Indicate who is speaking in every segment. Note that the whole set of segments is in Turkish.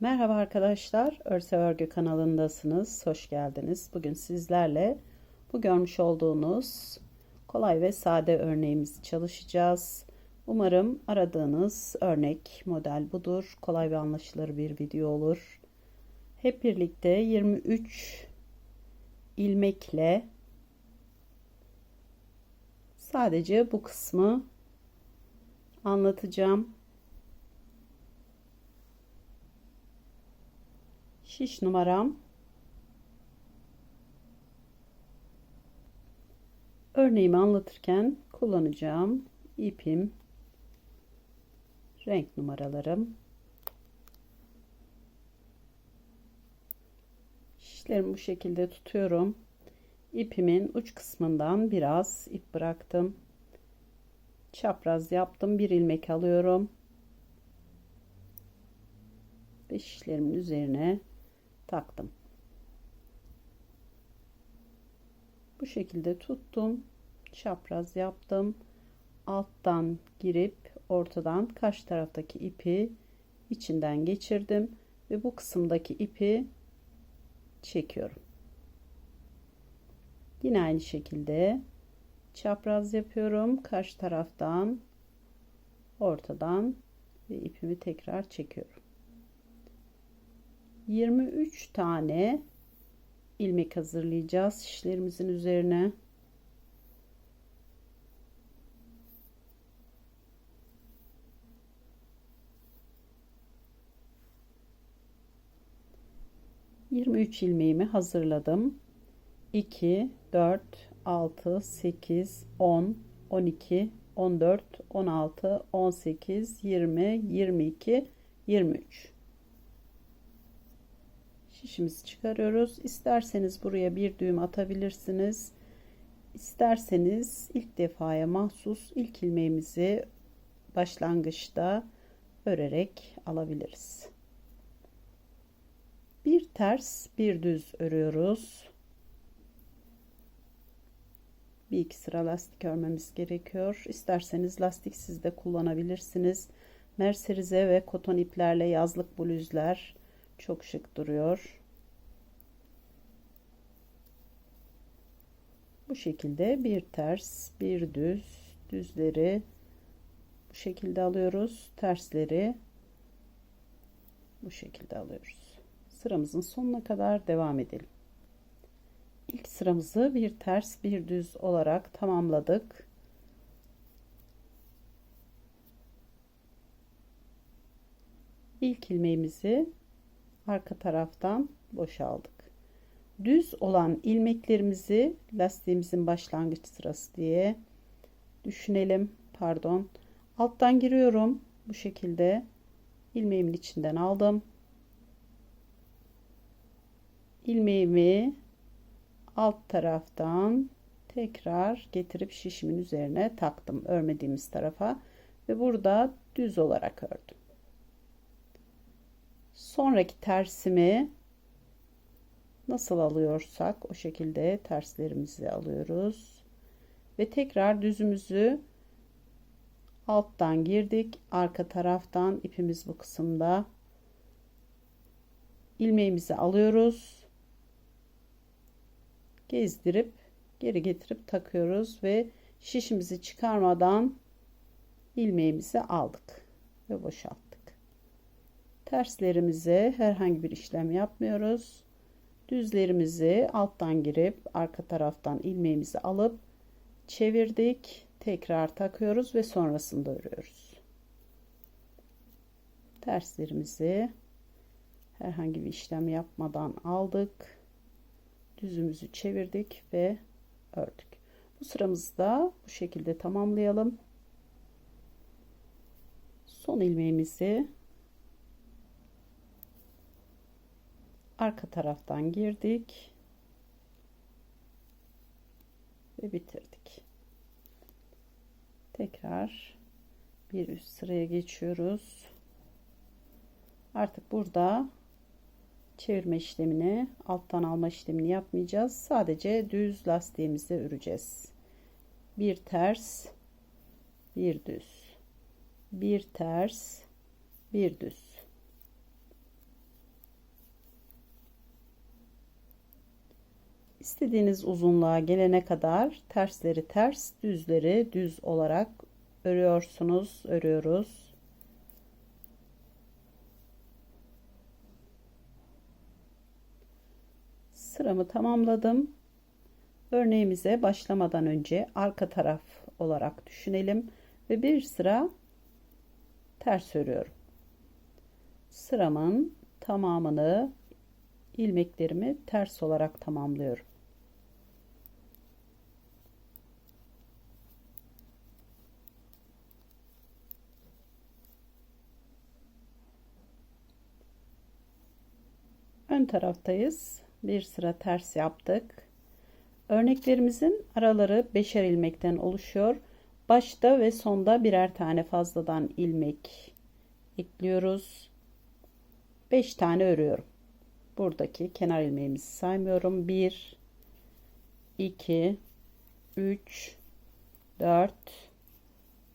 Speaker 1: Merhaba arkadaşlar, Örse Örgü kanalındasınız. Hoş geldiniz. Bugün sizlerle bu görmüş olduğunuz kolay ve sade örneğimizi çalışacağız. Umarım aradığınız örnek model budur. Kolay ve anlaşılır bir video olur. Hep birlikte 23 ilmekle sadece bu kısmı anlatacağım. Şiş numaram. Örneğimi anlatırken kullanacağım ipim renk numaralarım. Şişlerimi bu şekilde tutuyorum. İpimin uç kısmından biraz ip bıraktım. Çapraz yaptım bir ilmek alıyorum. Ve şişlerimin üzerine taktım. Bu şekilde tuttum. Çapraz yaptım. Alttan girip ortadan karşı taraftaki ipi içinden geçirdim ve bu kısımdaki ipi çekiyorum. Yine aynı şekilde çapraz yapıyorum. Karşı taraftan ortadan ve ipimi tekrar çekiyorum. 23 tane ilmek hazırlayacağız şişlerimizin üzerine. Yirmi üç ilmeğimi hazırladım. 2, 4, 6, 8, 10, 12, 14, 16, 18, 20, 22, 23 şişimizi çıkarıyoruz. İsterseniz buraya bir düğüm atabilirsiniz. İsterseniz ilk defaya mahsus ilk ilmeğimizi başlangıçta örerek alabiliriz. Bir ters bir düz örüyoruz. Bir iki sıra lastik örmemiz gerekiyor. İsterseniz lastiksiz de kullanabilirsiniz. Merserize ve koton iplerle yazlık bluzlar çok şık duruyor. Bu şekilde bir ters, bir düz, düzleri bu şekilde alıyoruz. Tersleri bu şekilde alıyoruz. Sıramızın sonuna kadar devam edelim. İlk sıramızı bir ters, bir düz olarak tamamladık. İlk ilmeğimizi arka taraftan boşaldık. Düz olan ilmeklerimizi lastiğimizin başlangıç sırası diye düşünelim. Pardon. Alttan giriyorum. Bu şekilde ilmeğimin içinden aldım. ilmeğimi alt taraftan tekrar getirip şişimin üzerine taktım örmediğimiz tarafa ve burada düz olarak ördüm sonraki tersimi nasıl alıyorsak o şekilde terslerimizi alıyoruz. Ve tekrar düzümüzü alttan girdik. Arka taraftan ipimiz bu kısımda. İlmeğimizi alıyoruz. Gezdirip geri getirip takıyoruz ve şişimizi çıkarmadan ilmeğimizi aldık ve boşalttık terslerimize herhangi bir işlem yapmıyoruz. Düzlerimizi alttan girip arka taraftan ilmeğimizi alıp çevirdik. Tekrar takıyoruz ve sonrasında örüyoruz. Terslerimizi herhangi bir işlem yapmadan aldık. Düzümüzü çevirdik ve ördük. Bu sıramızda bu şekilde tamamlayalım. Son ilmeğimizi arka taraftan girdik ve bitirdik. Tekrar bir üst sıraya geçiyoruz. Artık burada çevirme işlemini, alttan alma işlemini yapmayacağız. Sadece düz lastiğimizi öreceğiz. Bir ters, bir düz. Bir ters, bir düz İstediğiniz uzunluğa gelene kadar tersleri ters, düzleri düz olarak örüyorsunuz, örüyoruz. Sıramı tamamladım. Örneğimize başlamadan önce arka taraf olarak düşünelim ve bir sıra ters örüyorum. Sıramın tamamını ilmeklerimi ters olarak tamamlıyorum. Ön taraftayız. Bir sıra ters yaptık. Örneklerimizin araları beşer ilmekten oluşuyor. Başta ve sonda birer tane fazladan ilmek ekliyoruz. 5 tane örüyorum. Buradaki kenar ilmeğimizi saymıyorum. 1 2 3 4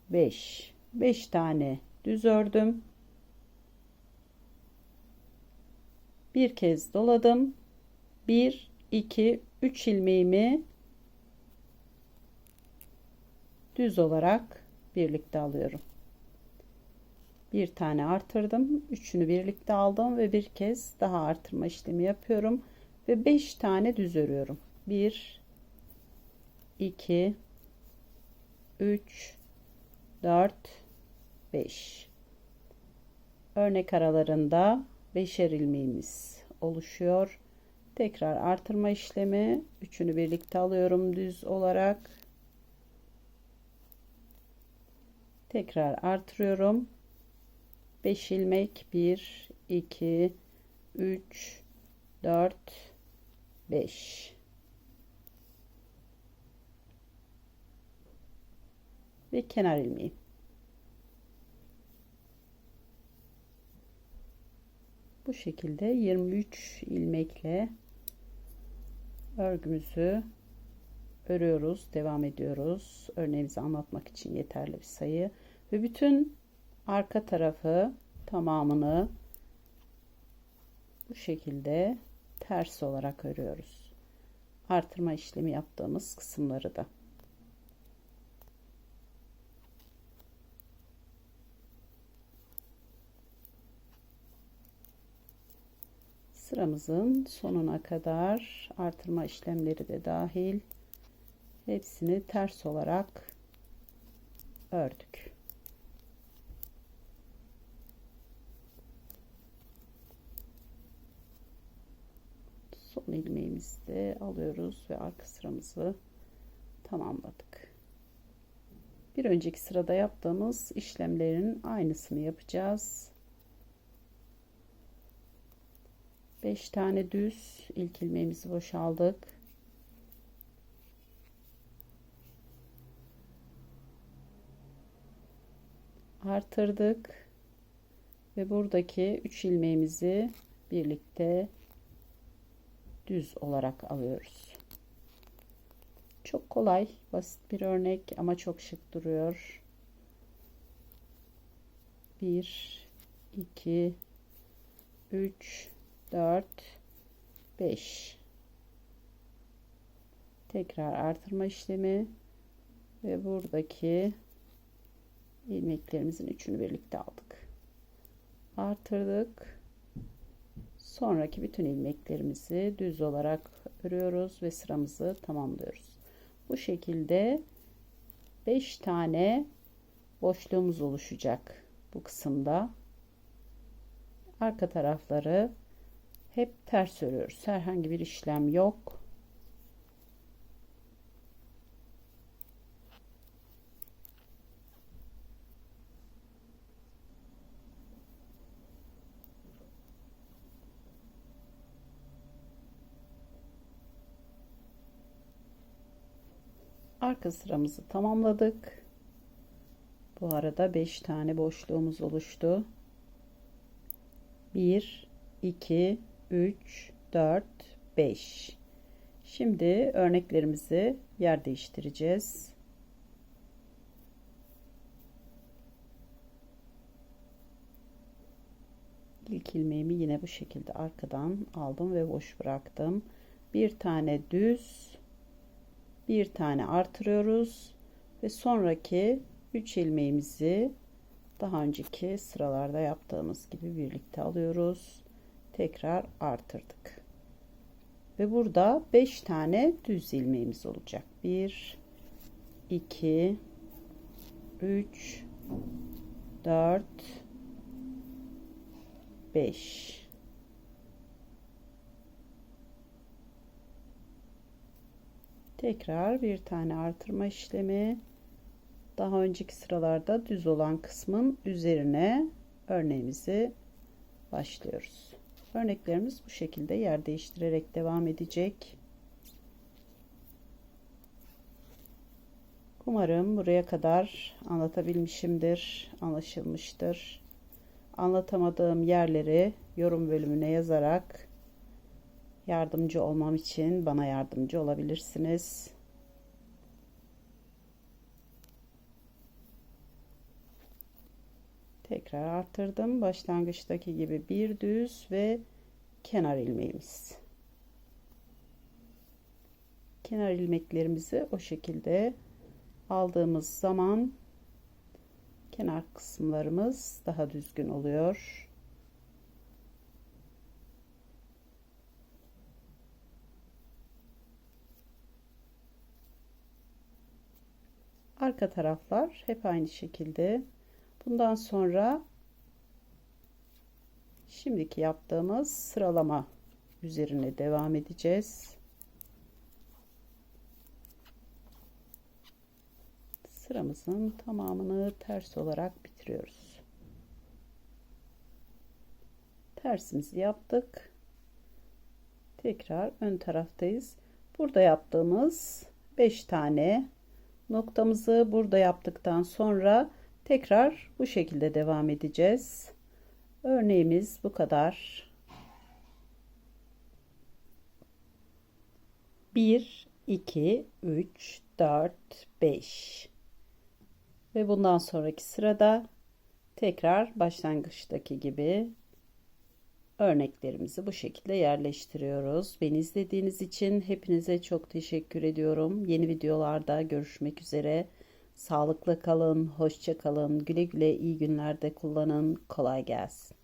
Speaker 1: 5 5 tane düz ördüm. Bir kez doladım. 1 2 3 ilmeğimi düz olarak birlikte alıyorum. Bir tane artırdım. Üçünü birlikte aldım ve bir kez daha artırma işlemi yapıyorum ve 5 tane düz örüyorum. 1 2 3 4 5 örnek aralarında beşer ilmeğimiz oluşuyor. Tekrar artırma işlemi. Üçünü birlikte alıyorum düz olarak. Tekrar artırıyorum. 5 ilmek 1 2 3 4 5 ve kenar ilmeği. Bu şekilde 23 ilmekle örgümüzü örüyoruz devam ediyoruz. Örneğimizi anlatmak için yeterli bir sayı. Ve bütün arka tarafı tamamını bu şekilde ters olarak örüyoruz. Artırma işlemi yaptığımız kısımları da sıramızın sonuna kadar artırma işlemleri de dahil hepsini ters olarak ördük. Son ilmeğimizi de alıyoruz ve arka sıramızı tamamladık. Bir önceki sırada yaptığımız işlemlerin aynısını yapacağız. 5 tane düz ilk ilmeğimizi boşaldık. Artırdık ve buradaki 3 ilmeğimizi birlikte düz olarak alıyoruz. Çok kolay, basit bir örnek ama çok şık duruyor. 1 2 3 4 5 tekrar artırma işlemi ve buradaki ilmeklerimizin üçünü birlikte aldık. Artırdık. Sonraki bütün ilmeklerimizi düz olarak örüyoruz ve sıramızı tamamlıyoruz. Bu şekilde 5 tane boşluğumuz oluşacak bu kısımda. Arka tarafları hep ters örüyoruz. Herhangi bir işlem yok. Arka sıramızı tamamladık. Bu arada 5 tane boşluğumuz oluştu. 1 2 3 4 5 şimdi örneklerimizi yer değiştireceğiz. İlk ilmeğimi yine bu şekilde arkadan aldım ve boş bıraktım. Bir tane düz bir tane artırıyoruz ve sonraki 3 ilmeğimizi daha önceki sıralarda yaptığımız gibi birlikte alıyoruz. Tekrar artırdık. Ve burada 5 tane düz ilmeğimiz olacak. 1 2 3 4 5 Tekrar bir tane artırma işlemi daha önceki sıralarda düz olan kısmın üzerine örneğimizi başlıyoruz. Örneklerimiz bu şekilde yer değiştirerek devam edecek. Umarım buraya kadar anlatabilmişimdir, anlaşılmıştır. Anlatamadığım yerleri yorum bölümüne yazarak yardımcı olmam için bana yardımcı olabilirsiniz. Tekrar arttırdım. Başlangıçtaki gibi bir düz ve kenar ilmeğimiz. Kenar ilmeklerimizi o şekilde aldığımız zaman kenar kısımlarımız daha düzgün oluyor. Arka taraflar hep aynı şekilde. Bundan sonra şimdiki yaptığımız sıralama üzerine devam edeceğiz. Sıramızın tamamını ters olarak bitiriyoruz. Tersimizi yaptık. Tekrar ön taraftayız. Burada yaptığımız 5 tane noktamızı burada yaptıktan sonra tekrar bu şekilde devam edeceğiz. Örneğimiz bu kadar. 1 2 3 4 5 ve bundan sonraki sırada tekrar başlangıçtaki gibi örneklerimizi bu şekilde yerleştiriyoruz. Beni izlediğiniz için hepinize çok teşekkür ediyorum. Yeni videolarda görüşmek üzere. Sağlıklı kalın, hoşça kalın, güle güle iyi günlerde kullanın. Kolay gelsin.